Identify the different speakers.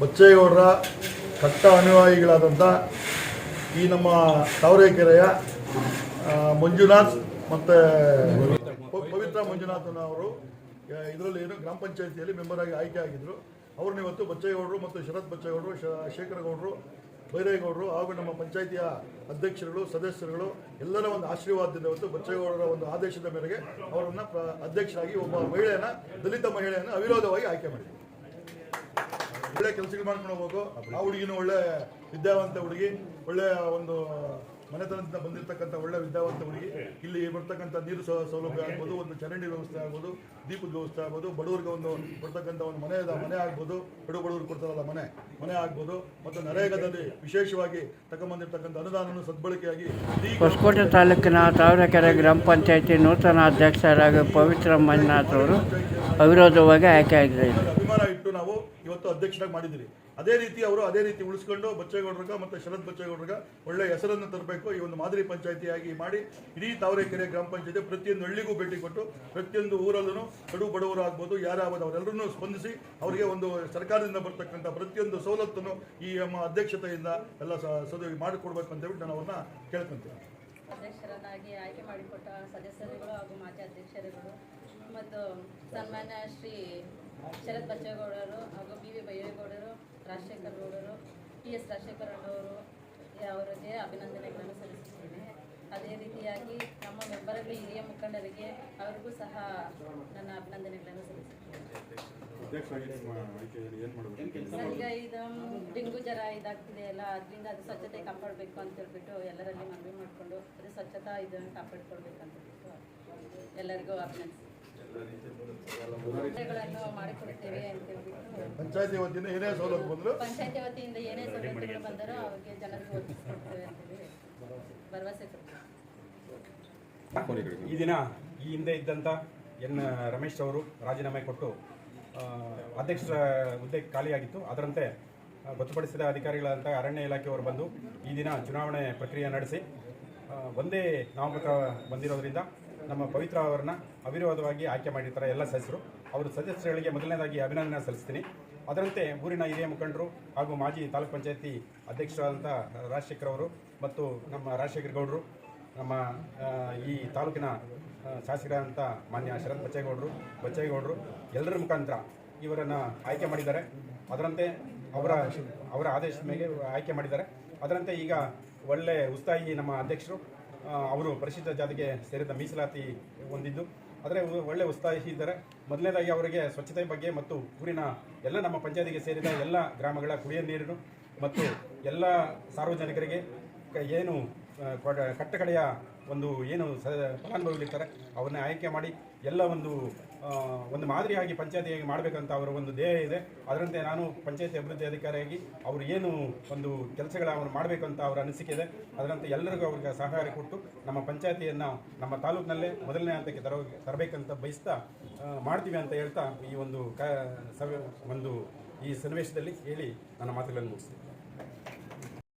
Speaker 1: ಬಚ್ಚೇಗೌಡರ ಕಟ್ಟ ಅನುಯಾಯಿಗಳಾದಂಥ ಈ ನಮ್ಮ ತಾವರೆಕೆರೆಯ ಮಂಜುನಾಥ್ ಮತ್ತು ಪವಿತ್ರ ಮಂಜುನಾಥನ ಅವರು ಇದರಲ್ಲಿ ಏನು ಗ್ರಾಮ ಪಂಚಾಯತಿಯಲ್ಲಿ ಮೆಂಬರ್ ಆಗಿ ಆಯ್ಕೆ ಆಗಿದ್ದರು ಅವ್ರನ್ನ ಇವತ್ತು ಬಚ್ಚೇಗೌಡರು ಮತ್ತು ಶರತ್ ಬಚ್ಚೇಗೌಡರು ಶೇಖರಗೌಡರು, ಬೈರೇಗೌಡರು ಹಾಗೂ ನಮ್ಮ ಪಂಚಾಯಿತಿಯ ಅಧ್ಯಕ್ಷರುಗಳು, ಸದಸ್ಯರುಗಳು ಎಲ್ಲರ ಒಂದು ಆಶೀರ್ವಾದದಿಂದ ಇವತ್ತು ಬಚ್ಚೇಗೌಡರ ಒಂದು ಆದೇಶದ ಮೇರೆಗೆ ಅವರನ್ನು ಅಧ್ಯಕ್ಷರಾಗಿ ಒಬ್ಬ ಮಹಿಳೆಯನ್ನು, ದಲಿತ ಮಹಿಳೆಯನ್ನು ಅವಿರೋಧವಾಗಿ ಆಯ್ಕೆ ಮಾಡಿದ್ರು. ಒಳ್ಳೆ ಕೆಲಸಗಳು ಮಾಡ್ಕೊಂಡು ಹೋಗ್ಬೇಕು. ಆ ಹುಡುಗಿನೂ ಒಳ್ಳೆ ವಿದ್ಯಾವಂತ ಹುಡುಗಿ, ಒಳ್ಳೆ ಒಂದು ಮನೆತನದಿಂದ ಬಂದಿರತಕ್ಕಂಥ ಒಳ್ಳೆ ವಿದ್ಯಾವಂತ ಹುಡುಗಿ. ಇಲ್ಲಿ ಬರ್ತಕ್ಕಂಥ ನೀರು ಸೌಲಭ್ಯ ಆಗ್ಬೋದು, ಒಂದು ಚರಂಡಿ ವ್ಯವಸ್ಥೆ ಆಗ್ಬೋದು, ದೀಪದ ವ್ಯವಸ್ಥೆ ಆಗ್ಬೋದು, ಬಡವರಿಗೆ ಒಂದು ಬರ್ತಕ್ಕಂಥ ಒಂದು ಮನೆ ಮನೆ ಆಗ್ಬೋದು. ಬಡ ಬಡವರು ಕೊಡ್ತಾರಲ್ಲ ಮನೆ ಮನೆ ಆಗ್ಬೋದು. ಮತ್ತು ನರೇಗಾದಲ್ಲಿ ವಿಶೇಷವಾಗಿ ತಗೊಂಬಂದಿರ್ತಕ್ಕಂಥ ಅನುದಾನವನ್ನು ಸದ್ಬಳಕೆಯಾಗಿ
Speaker 2: ಹೊಸಕೋಟೆ ತಾಲೂಕಿನ ತಾವರೆಕೆರೆ ಗ್ರಾಮ ಪಂಚಾಯತಿ ನೂತನ ಅಧ್ಯಕ್ಷರಾಗಿ ಪವಿತ್ರ ಮಂಜುನಾಥ್ ಅವರು ಅವಿರೋಧವಾಗಿ ಆಯ್ಕೆಯಾಗಿದ್ದಾರೆ
Speaker 1: ಇಟ್ಟು ನಾವು ಇವತ್ತು ಅಧ್ಯಕ್ಷರಾಗಿ ಮಾಡಿದ್ದೀರಿ. ಅದೇ ರೀತಿ ಅವರು ಅದೇ ರೀತಿ ಉಳಿಸ್ಕೊಂಡು ಬಚ್ಚೇಗೌಡರಿಗೆ ಮತ್ತು ಶರತ್ ಬಚ್ಚೇಗೌಡರಿಗೆ ಒಳ್ಳೆ ಹೆಸರನ್ನು ತರಬೇಕು ಈ ಒಂದು ಮಾದರಿ ಪಂಚಾಯಿತಿಯಾಗಿ ಮಾಡಿ ಇಡೀ ತಾವರೆಕೆರೆ ಗ್ರಾಮ ಪಂಚಾಯತಿ ಪ್ರತಿಯೊಂದು ಹಳ್ಳಿಗೂ ಭೇಟಿ ಕೊಟ್ಟು ಪ್ರತಿಯೊಂದು ಊರಲ್ಲೂ ಕಡು ಬಡವರು ಆಗ್ಬೋದು, ಯಾರಾಗ್ಬೋದು ಅವರೆಲ್ಲರನ್ನೂ ಸ್ಪಂದಿಸಿ ಅವರಿಗೆ ಒಂದು ಸರ್ಕಾರದಿಂದ ಬರ್ತಕ್ಕಂಥ ಪ್ರತಿಯೊಂದು ಸವಲತ್ತನ್ನು ಈ ನಮ್ಮ ಅಧ್ಯಕ್ಷತೆಯಿಂದ ಎಲ್ಲ ಸದ್ಯ ಸದು ಮಾಡಿಕೊಡ್ಬೇಕು ಅಂತ ಹೇಳಿ ನಾನು ಅವ್ರನ್ನ ಕೇಳ್ಕೊಂತೀನಿ.
Speaker 3: ಅಧ್ಯಕ್ಷರನ್ನಾಗಿ ಆಯ್ಕೆ ಮಾಡಿಕೊಟ್ಟ ಸದಸ್ಯರುಗಳು ಹಾಗೂ ಮಾಜಿ ಅಧ್ಯಕ್ಷರುಗಳು ಮತ್ತು ಸನ್ಮಾನ್ಯ ಶ್ರೀ ಶರತ್ ಬಚ್ಚೇಗೌಡರು ಹಾಗೂ ಬಿ ವಿ ಬೈರೇಗೌಡರು, ರಾಜಶೇಖರ್ ಗೌಡರು, ಟಿ ಎಸ್ ರಾಜಶೇಖರ್ ಅವರು ಅವರಿಗೆ ಅಭಿನಂದನೆಗಳನ್ನು ಸಲ್ಲಿಸುತ್ತೇನೆ. ಅದೇ ರೀತಿಯಾಗಿ ನಮ್ಮ ಮೆಂಬರಲ್ಲಿ ಹಿರಿಯ ಮುಖಂಡರಿಗೆ ಅವರಿಗೂ ಸಹ ನನ್ನ ಅಭಿನಂದನೆಗಳನ್ನು ಸಲ್ಲಿಸುತ್ತೇನೆ. ಈಗ ಇದು ಡೆಂಗು ಜ್ವರ ಇದಾಗ್ತಿದೆ ಅಲ್ಲ, ಅದರಿಂದ ಅದು ಸ್ವಚ್ಛತೆ ಕಾಪಾಡಬೇಕು ಅಂತ ಹೇಳ್ಬಿಟ್ಟು ಎಲ್ಲರಲ್ಲಿ ಮನವಿ ಮಾಡಿಕೊಂಡು ಅದು ಸ್ವಚ್ಛತಾ ಇದನ್ನು ಕಾಪಾಡಿಕೊಳ್ಬೇಕಂತ ಹೇಳ್ಬಿಟ್ಟು ಎಲ್ಲರಿಗೂ ಅಭಿನಂದಿಸಿ ಗಳನ್ನು ಮಾಡಿಕೊಡ್ತೇವೆ ಅಂತ ಹೇಳ್ಬಿಟ್ಟು
Speaker 1: ಪಂಚಾಯತಿ ವತಿಯಿಂದ ಏನೇ ಸೌಲಭ್ಯ ಬಂದ್ರು?
Speaker 3: ಪಂಚಾಯತಿ ವತಿಯಿಂದ ಏನೇ ಸೌಲಭ್ಯಗಳು ಬಂದರೂ ಅವರಿಗೆ ಜನರಿಗೆ ಒದಗಿಸ್ಕೊಡ್ತೇವೆ ಅಂತೇಳಿ ಭರವಸೆ ಕೊಡ್ತೇವೆ
Speaker 4: ಈ ದಿನ ಈ ಹಿಂದೆ ಇದ್ದಂಥ ಎನ್ ರಮೇಶ್ ಅವರು ರಾಜೀನಾಮೆ ಕೊಟ್ಟು ಆ, ಅಧ್ಯಕ್ಷರ ಹುದ್ದೆ ಖಾಲಿಯಾಗಿತ್ತು. ಅದರಂತೆ ಗೊತ್ತುಪಡಿಸಿದ ಅಧಿಕಾರಿಗಳಂತ ಅರಣ್ಯ ಇಲಾಖೆಯವರು ಬಂದು ಈ ದಿನ ಚುನಾವಣೆ ಪ್ರಕ್ರಿಯೆ ನಡೆಸಿ ಒಂದೇ ನಾಮಪತ್ರ ಬಂದಿರೋದ್ರಿಂದ ನಮ್ಮ ಪವಿತ್ರ ಅವರನ್ನ ಅವಿರೋಧವಾಗಿ ಆಯ್ಕೆ ಮಾಡಿರ್ತಾರೆ ಎಲ್ಲ ಸದಸ್ಯರು. ಅವರು ಸದಸ್ಯರುಗಳಿಗೆ ಮೊದಲನೇದಾಗಿ ಅಭಿನಂದನೆ ಸಲ್ಲಿಸ್ತೀನಿ. ಅದರಂತೆ ಊರಿನ ಹಿರಿಯ ಮುಖಂಡರು ಹಾಗೂ ಮಾಜಿ ತಾಲೂಕ್ ಪಂಚಾಯತಿ ಅಧ್ಯಕ್ಷರಾದಂಥ ರಾಜಶೇಖರ್ ಅವರು ಮತ್ತು ನಮ್ಮ ರಾಜಶೇಖರ್ ಗೌಡರು, ನಮ್ಮ ಈ ತಾಲೂಕಿನ ಶಾಸಕರಾದಂಥ ಮಾನ್ಯ ಶರತ್ ಬಚ್ಚೇಗೌಡರು ಬಚ್ಚೇಗೌಡರು, ಎಲ್ಲರ ಮುಖಾಂತರ ಇವರನ್ನು ಆಯ್ಕೆ ಮಾಡಿದ್ದಾರೆ. ಅದರಂತೆ ಅವರ ಅವರ ಆದೇಶದ ಮೇಲೆ ಆಯ್ಕೆ ಮಾಡಿದ್ದಾರೆ. ಅದರಂತೆ ಈಗ ಒಳ್ಳೆ ಉತ್ಸಾಹಿ ನಮ್ಮ ಅಧ್ಯಕ್ಷರು ಅವರು ಪರಿಶಿಷ್ಟ ಜಾತಿಗೆ ಸೇರಿದ ಮೀಸಲಾತಿ ಹೊಂದಿದ್ದು, ಆದರೆ ಒಳ್ಳೆ ಉತ್ಸಾಹಿ ಇದ್ದಾರೆ ಮೊದಲನೇದಾಗಿ ಅವರಿಗೆ ಸ್ವಚ್ಛತೆ ಬಗ್ಗೆ ಮತ್ತು ಊರಿನ ಎಲ್ಲ ನಮ್ಮ ಪಂಚಾಯತಿಗೆ ಸೇರಿದ ಎಲ್ಲ ಗ್ರಾಮಗಳ ಕುಡಿಯ ನೀರು ಮತ್ತು ಎಲ್ಲ ಸಾರ್ವಜನಿಕರಿಗೆ ಏನು ಕಟ್ಟಕಡೆಯ ಒಂದು ಏನು ಸ, ಫಲಾನುಭವಿಗಳಿರ್ತಾರೆ, ಅವ್ರನ್ನ ಆಯ್ಕೆ ಮಾಡಿ ಎಲ್ಲ ಒಂದು ಒಂದು ಮಾದರಿಯಾಗಿ ಪಂಚಾಯತಿಯಾಗಿ ಮಾಡಬೇಕಂತ ಅವರ ಒಂದು ಧ್ಯೇಯ ಇದೆ. ಅದರಂತೆ ನಾನು ಪಂಚಾಯತಿ ಅಭಿವೃದ್ಧಿ ಅಧಿಕಾರಿಯಾಗಿ ಅವರು ಏನು ಒಂದು ಕೆಲಸಗಳ ಅವರು ಮಾಡಬೇಕಂತ ಅವರ ಅನಿಸಿಕೆ ಇದೆ. ಅದರಂತೆ ಎಲ್ಲರಿಗೂ ಅವ್ರಿಗೆ ಸಹಕಾರ ಕೊಟ್ಟು ನಮ್ಮ ಪಂಚಾಯತಿಯನ್ನು ನಮ್ಮ ತಾಲೂಕಿನಲ್ಲೇ ಮೊದಲನೇ ಹಂತಕ್ಕೆ ತರ, ತರಬೇಕಂತ ಬಯಸ್ತಾ ಮಾಡ್ತೀವಿ ಅಂತ ಹೇಳ್ತಾ ಈ ಒಂದು ಕ ಒಂದು ಈ ಸನ್ನಿವೇಶದಲ್ಲಿ ಹೇಳಿ ನನ್ನ ಮಾತುಗಳನ್ನು ಮುಗಿಸ್ತೀನಿ.